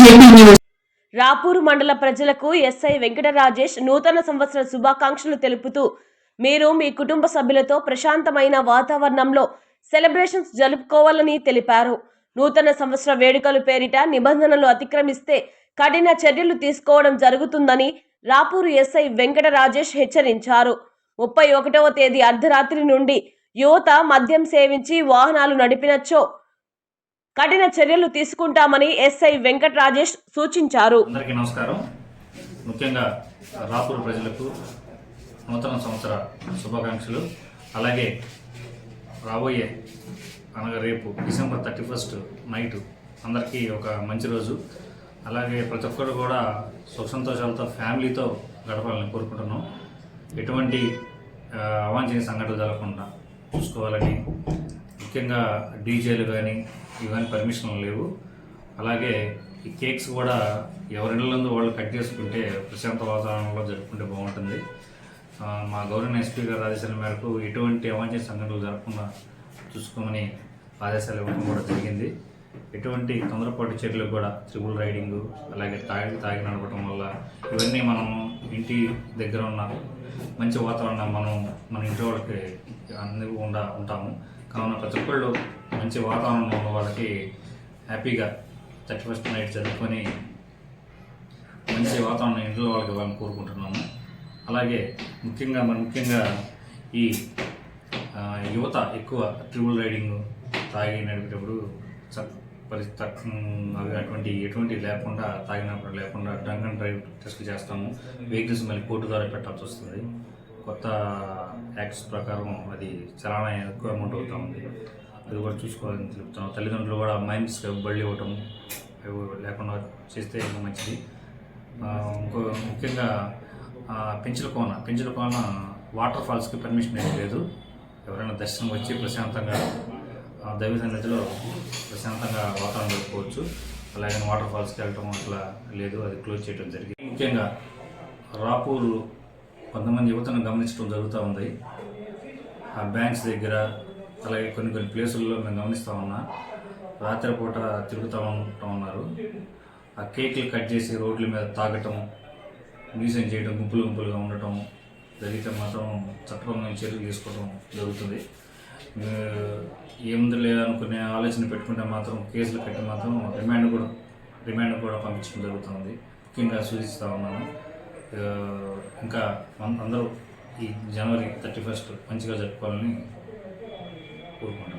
JP news. Rapur మండల ప్రజలకు SI Venkata Rajesh నూతన సంవత్సర శుభాకాంక్షలు తెలుపుతూ మీరు మీ కుటుంబ సభ్యులతో ప్రశాంతమైన వాతావరణంలో సెలబ్రేషన్స్ జరుపుకోవాలని తెలిపారు. నూతన సంవత్సర వేడుకలు పేరిట నిబంధనలు అతిక్రమిస్తే కఠిన చర్యలు తీసుకోవడం జరుగుతుందని రాపూరు ఎస్ఐ వెంకట రాజేష్ హెచ్చరించారు. ముప్పై ఒకటవ తేదీ అర్ధరాత్రి నుండి యువత మద్యం సేవించి వాహనాలు నడిపినచ్చో కఠిన చర్యలు తీసుకుంటామని ఎస్ఐ వెంకట రాజేష్ సూచించారు. అందరికీ నమస్కారం. ముఖ్యంగా రాపూర్ ప్రజలకు నూతన సంవత్సర శుభాకాంక్షలు. అలాగే రాబోయే అనగా రేపు డిసెంబర్ థర్టీ ఫస్ట్ నైట్ అందరికీ ఒక మంచి రోజు. అలాగే ప్రతి ఒక్కరు కూడా సుఖ సంతోషాలతో ఫ్యామిలీతో గడపాలని కోరుకుంటున్నాం. ఎటువంటి అవాంఛనీయ సంఘటనలు జరగకుండా చూసుకోవాలని ముఖ్యంగా డీజేలు కానీ ఇవన్నీ పర్మిషన్లు లేవు. అలాగే ఈ కేక్స్ కూడా ఎవరిళ్ళందు వాళ్ళు కట్ చేసుకుంటే ప్రశాంత వాతావరణంలో జరుపుకుంటే బాగుంటుంది. మా గవర్నర్ ఎస్పీ గారి ఆదేశాల మేరకు ఎటువంటి అవాంఛనీయ సంఘటనలు జరగకుండా చూసుకోమని ఆదేశాలు ఇవ్వడం కూడా జరిగింది. ఎటువంటి తొందరపాటు చర్యలు కూడా త్రిబుల్ రైడింగ్ అలాగే తాగి తాగి నడపడం వల్ల ఇవన్నీ మనం ఇంటి దగ్గర ఉన్న మంచి వాతావరణం మనం మన ఇంటి వాళ్ళకి అందకుండా ఉంటాము. కావున ప్రతి ఒక్కళ్ళు మంచి వాతావరణం ఉన్న వాళ్ళకి హ్యాపీగా థర్టీ ఫస్ట్ నైట్ చదువుకొని మంచి వాతావరణం ఇంట్లో వాళ్ళకి ఇవ్వాలని కోరుకుంటున్నాము. అలాగే ముఖ్యంగా మరి ముఖ్యంగా ఈ యువత ఎక్కువ ట్రిబుల్ రైడింగ్ తాగి నడిపేటప్పుడు పరిస్థితి అవి అటువంటి ఎటువంటి లేకుండా తాగినప్పుడు లేకుండా డ్రంక్ అండ్ డ్రైవ్ టెస్ట్ చేస్తాము. వెహికల్స్ మళ్ళీ కోర్టు ద్వారా పెట్టాల్సి వస్తుంది. కొత్త యాక్ట్స్ ప్రకారం అది చాలా ఎక్కువ అమౌంట్ అవుతూ ఉంది. అది కూడా చూసుకోవాలని చెప్తాం తల్లిదండ్రులు కూడా మైండ్స్ బళ్ళు ఇవ్వటం లేకుండా చేస్తే ఇంకా మంచిది. ఇంకో ముఖ్యంగా పెంచుల కోన. పెంచుల కోన వాటర్ ఫాల్స్కి పర్మిషన్ ఏం లేదు. ఎవరైనా దర్శనం వచ్చి ప్రశాంతంగా దైవ సన్నిధిలో ప్రశాంతంగా వాతావరణం జరుపుకోవచ్చు. అలాగే వాటర్ ఫాల్స్కి వెళ్ళటం అట్లా లేదు. అది క్లోజ్ చేయడం జరిగింది. ముఖ్యంగా రాపూరు కొంతమంది యువతను గమనించడం జరుగుతూ ఉంది. ఆ బ్యాంక్స్ దగ్గర అలాగే కొన్ని కొన్ని ప్లేసుల్లో మేము గమనిస్తూ ఉన్నా. రాత్రిపూట తిరుగుతూ ఉంటా ఉన్నారు. ఆ కేకులు కట్ చేసి రోడ్ల మీద తాగటం మ్యూజియం చేయడం గుంపులు గుంపులుగా ఉండటం జరిగితే మాత్రం చట్టపరమైన చర్యలు తీసుకోవడం జరుగుతుంది. ఏముంది లేదనుకునే ఆలోచన పెట్టుకుంటే మాత్రం కేసులు కట్టి మాత్రం రిమాండ్ కూడా రిమాండ్ కూడా పంపించడం జరుగుతుంది. ముఖ్యంగా సూచిస్తూ ఉన్నాను. ఇంకా అందరూ ఈ జనవరి థర్టీ ఫస్ట్ మంచిగా జరుపుకోవాలని కోరుకుంటున్నాను